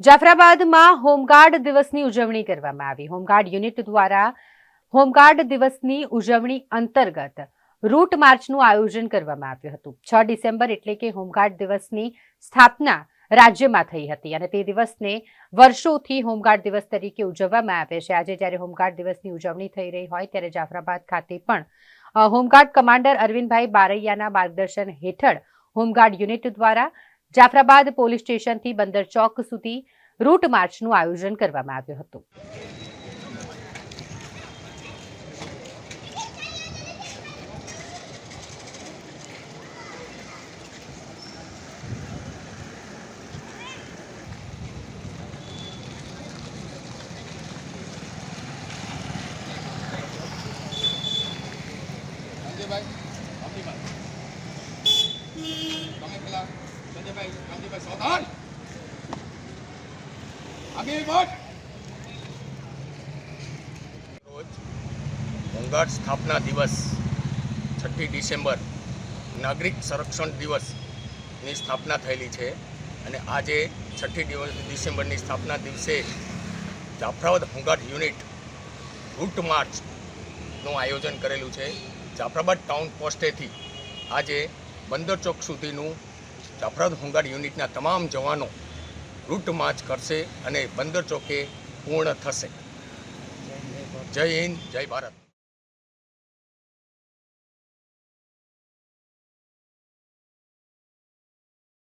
જાફરાબાદમાં home guard દિવસની ઉજવણી કરવામાં આવી. હોમગાર્ડ યુનિટ દ્વારા હોમગાર્ડ દિવસની ઉજવણી અંતર્ગત રૂટ માર્ચનું આયોજન કરવામાં આવ્યું હતું. છ ડિસેમ્બર એટલે કે હોમગાર્ડ દિવસની સ્થાપના રાજ્યમાં થઈ હતી અને તે દિવસને વર્ષોથી હોમગાર્ડ દિવસ તરીકે ઉજવવામાં આવે છે. આજે જ્યારે હોમગાર્ડ દિવસની ઉજવણી થઈ રહી હોય ત્યારે જાફરાબાદ ખાતે પણ હોમગાર્ડ કમાન્ડર અરવિંદભાઈ બારૈયાના માર્ગદર્શન હેઠળ હોમગાર્ડ યુનિટ દ્વારા જાફરાબાદ પોલીસ સ્ટેશનથી બંદર ચોક સુધી રૂટ માર્ચનું આયોજન કરવામાં આવ્યું હતું. અમરીભાઈ તમે પેલા ગાંધીભાઈ રોજ હોમગાર્ડ સ્થાપના દિવસ, છઠ્ઠી ડિસેમ્બર, નાગરિક સંરક્ષણ દિવસની સ્થાપના થયેલી છે અને આજે છઠ્ઠી દિવસ, ડિસેમ્બરની સ્થાપના દિવસે Jafrabad home guard unit route માર્ચનું આયોજન કરેલું છે. જાફરાબાદ ટાઉન પોસ્ટેથી આજે બંદર ચોક સુધીનું જાફરાબાદ હોમગાર્ડ યુનિટના તમામ જવાનો રૂટ માર્ચ કરશે અને બંદર ચોકે પૂર્ણ થશે. જય હિન્દ, જય ભારત.